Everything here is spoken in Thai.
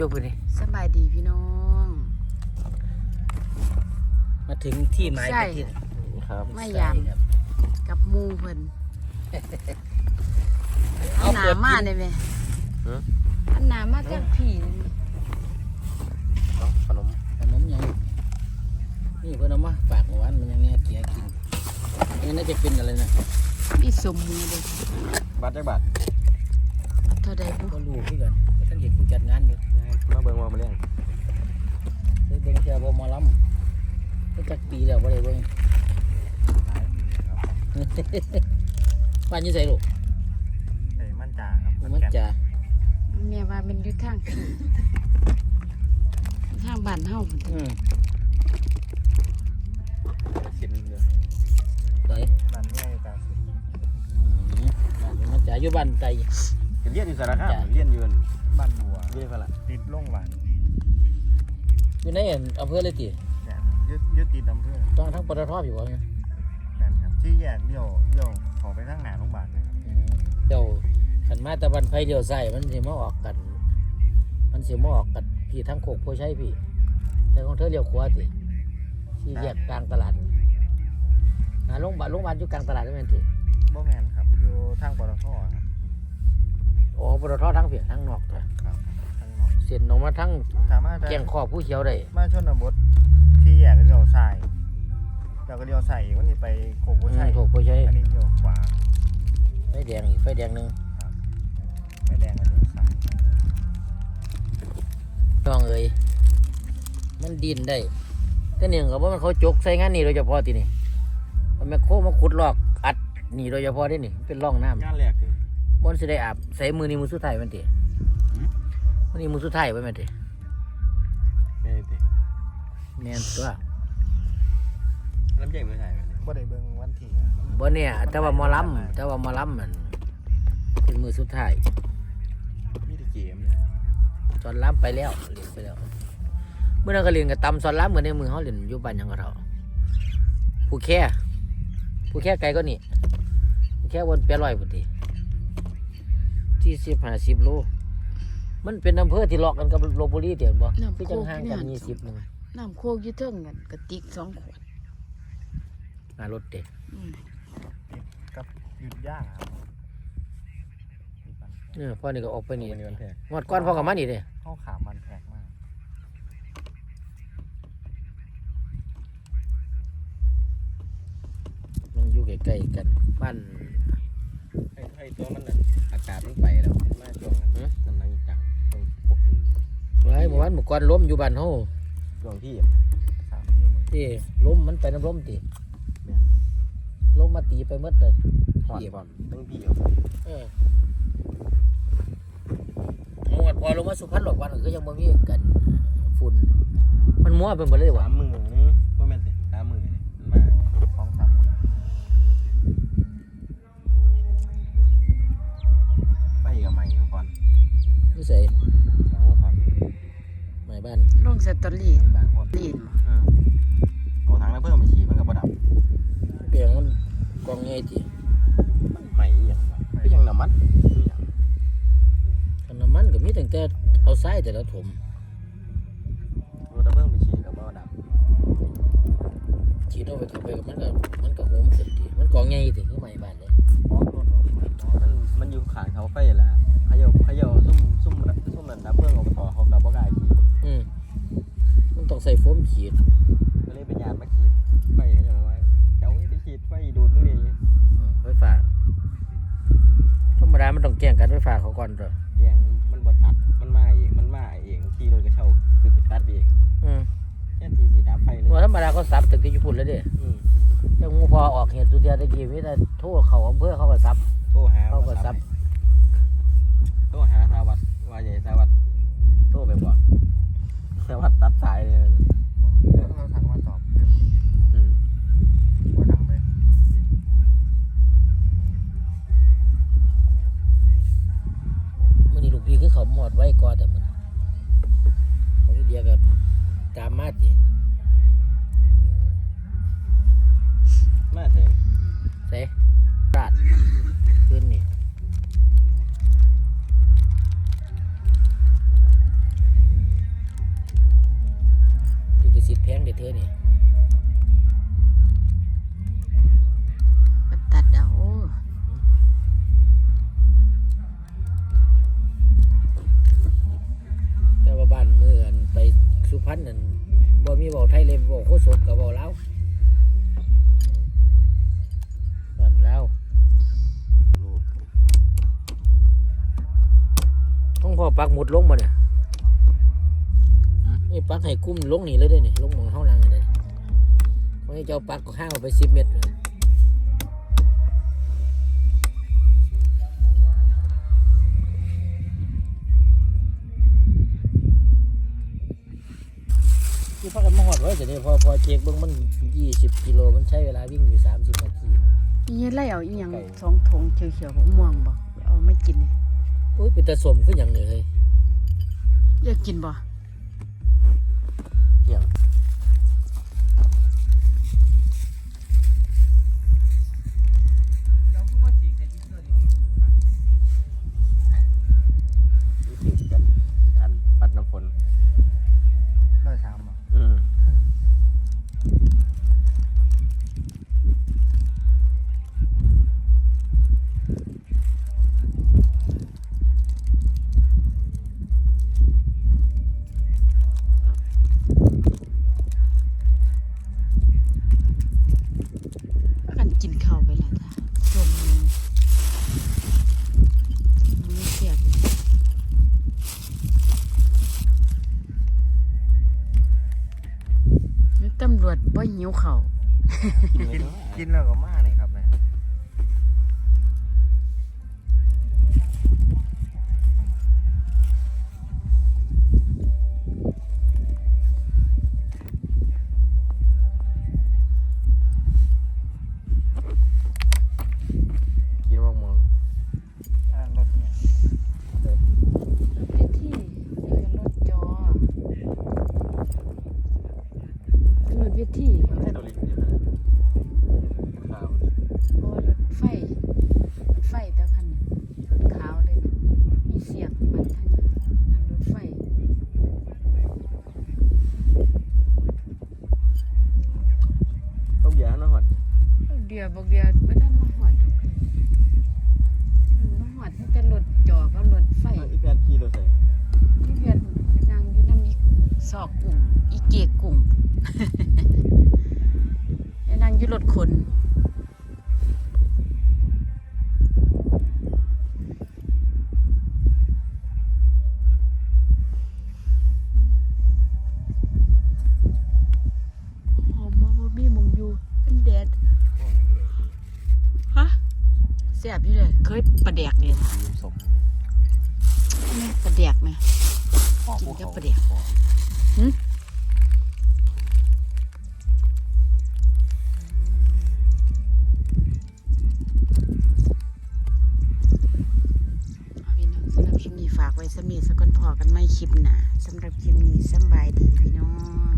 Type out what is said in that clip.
ยกไปนี่สบายดีพี่น้อง มาถึงที่หมายใช่ปฏิทินครับไม่ยามครับกับหมูเพิ่นเอาอันหนาเปิดมากินได้ไหมหืออันหนามาจากผีนี่เนาะขนมขนมยังนี่เพิ่นเอามาฝากเมื่อวานมันยังไงเกียกินนี่น่าจะเป็นอะไรนะมีสมมือเลยบาทจักบาทเท่าใดบุก็รู้พี่กันว่าท่านเห็นผู้จัดงานอยู่ มาเบิ่งว่ามาเลี้ยงเคยเบิ่งเจอบ่หมอลำก็จักปีแล้วบ่ได้เบิ่งบ้านอยู่ไสลูกไอ้มั่นจ่าครับมันจะแม่ว่ามันอยู่ทางผีทางบ้านเฮาพุ่นอืมสินเดือไสบ้านง่ายกาสิอืมบ้านอยู่มันจะอยู่บ้านไต เรียนอยู่สารคามเรียนอยู่ บ้านบัวเรียนพละติดโรงหวานอยู่ในอำเภอเลยติเนี่ยยึดยึดติดอำเภอต้องทั้งปตทอยู่บ่เนี่ยนั่นครับที่แยกเลี้ยวเลี้ยวขอไปทางหน้าโรงพยาบาลนะครับอืมเดี๋ยวขันมาตะวันไฟเดียวใส่มันสิมาออกกัน มันสิมาออกกันพี่ทั้งโคกโพชัยพี่ แต่ของเธอเลี้ยวขวาสิที่แยกกลางตลาดหาโรงพยาบาลโรงพยาบาลอยู่กลางตลาดได้ไหมนติบ่แมนครับ อยู่ทางปตทครับ โอ้ปตททั้งเพียทั้งนอกเลยครับทางนอกเส้นออกมาทั้งสามารถแกงขอบผู้เขียวได้มาชนบทที่แยกเลี้ยวซ้ายเราก็เลี้ยวซ้ายอีกวันนี้ไปโคกอืบัวมชัยโคกโพชัยอันนี้เลี้ยวขวาไฟแดงอีกไฟแดงหนึ่งไฟแดงก็เลี้ยวซ้ายน้องเอ้ยมันดินได้แต่เนี่ยก็ว่ามันเขาจกใส่งานนี่โดยเฉพาะทีนี่เอาแมคโครมาขุดลอกอัดนี่โดยเฉพาะที่นี่เป็นร่องน้ำงานแรกเลย บนสิได้อาบใส่มือนี้มือสุดท้ายมันติหืมมือนี้มือสุดท้ายไว้แม่นติไม่ได้ติแม่นตัวลำใหญ่ไม่ใช่บ่ได้เบิ่งวันที่บ่เนี่ยแต่ว่าหมอลำแต่ว่าหมอลำมันเป็นมือสุดท้ายมีแต่เกมเนี่ยสอนลำไปแล้วเรียนไปแล้วเมื่อนั้นก็เรียนกับตำสอนลำเหมือนในมือเขาเรียนอยู่บ้านหยังกับเราผู้แค่ผู้แค่ไกลก็นี่ผู้แค่วนแปดร้อยพุที ที่สิบห้าสิบโล มันเป็นอำเภอที่เลาะกันกับลบบุรีเดียวบ่คือจังห่างกันยี่สิบนึงน้ำโคกอยู่เทิงกันกระติกสองขวดมารถเด็กอืมกับหยุดย่างครับเออพ่อนี่ก็ออกไปนี่วันนี้วันแพกงวดก้อนพ่อกับมันนี่เด้เข้าขามันแพกมากมันอยู่ใกล้ๆกันบ้าน ว้เมื่อวานเมื่อก่อนล้มอยู่บ้านเฮาช่วงที่สามที่มือที่ล้มมันไปน้ำล้มติแม่นล้มมาตีไปหมดเลยหอดบอลตั้งพี่เอาเออเอาวัดพอลงมาสุพรรณหรอกวันก็คือยังบ่มีกันฝุ่นมันมัวไปหมดเลยว่ะสามมือ บ้านลงสตอรี่บางคนลีนอืมเอาถังน้ำเพิ่มมาฉีดมันกับประดับเปลียงมันกองใหญ่ติใหม่อีหยังวะก็ยังน้ำมันอีหยังคันน้ำมันก็มีตั้งแต่เอาทรายแต่ละถมรถน้ำเพิ่มไปฉีดกับประดับฉีดเอาไปเข้าไปกับมันก็มันก็โหมขึ้นติมันกองใหญ่ติคือหมายบ้านเลยอ๋อรถรถมันมันอยู่ขางเขาไฟแหละเขย่าเขย่าซุ่มซุ่มซุ่มนั่นดับเพิ่งอบตเขากับบ่กล้า ใส่โฟมฉีดก็เลยเป็นยานมาฉีดไฟเขาจะบอกว่าเจ้าไปฉีดไฟดูดมึงดิอืมไฟฟ้าธรรมดามันต้องแกล้งกันไฟฟ้าเขาก่อนเด้อเอย่างมันบ่ตัดมันมาเองมันมาเองขี่รถกระเช้าคือไปตัดเองอืมแค่ทีสีดับไฟเลยว่าธรรมดาเขาซับตึกที่ญี่ปุ่นแล้วเด้อืมแต่งูพอออกเหตุสุดเดียวตะกี้มีแต่โทษเขาอำเภอเขาก็ซับ โทรหาเขาก็ซับ โทรหาสาวัตรว่าใหญ่สาวัตรโทรไปบอกสาวัต รตัดสายเลย ปักหมุดลงบ่เนี่ยนี่ปักให้กุ้มลงนี่เลยเด้อนี่ลงหมองเฮาลังเลยเพราะให้เจ้าปักก็ข้างออกไป10เมตรเลยที่พักกันมาหอดไว้แต่นี่พอพอเช็คเบิ่งมัน20กิโลมันใช้เวลาวิ่งอยู่30นาทีอีเล่เอาอีหยังสองถุงเขียวๆบ่ม่วงบ่เอาไม่กินนี่โอ้ยเป็นตาสมขึ้นอย่างนี้เฮ้ยอยากกินบ่ วจบ่หิวข้าวกินไว้กินเถอะกินแล้วก็มาเลย ดียวบอกเดียวไม่ทันมาหอดดอกมาหอดให้แต่รถจอกับรถไฟอีแพนขี่รถใส่ที่เพื่อนไปนั่งอยู่น้ำอีซอกกลุ่มอีเกกกลุ่มไปนั่งอยู่รถขน แซ่บอยู่เลยเคยปลาแดกเนี่ยยืมสมแม่ปลาแดกไหมกินกับปลาแดกหึเอาพี่น้องสำหรับคลิปนี้ฝากไว้สำนีสกอนพอกันไม่คลิปหนาสำหรับคลิปนี้สำบายดีพี่น้อง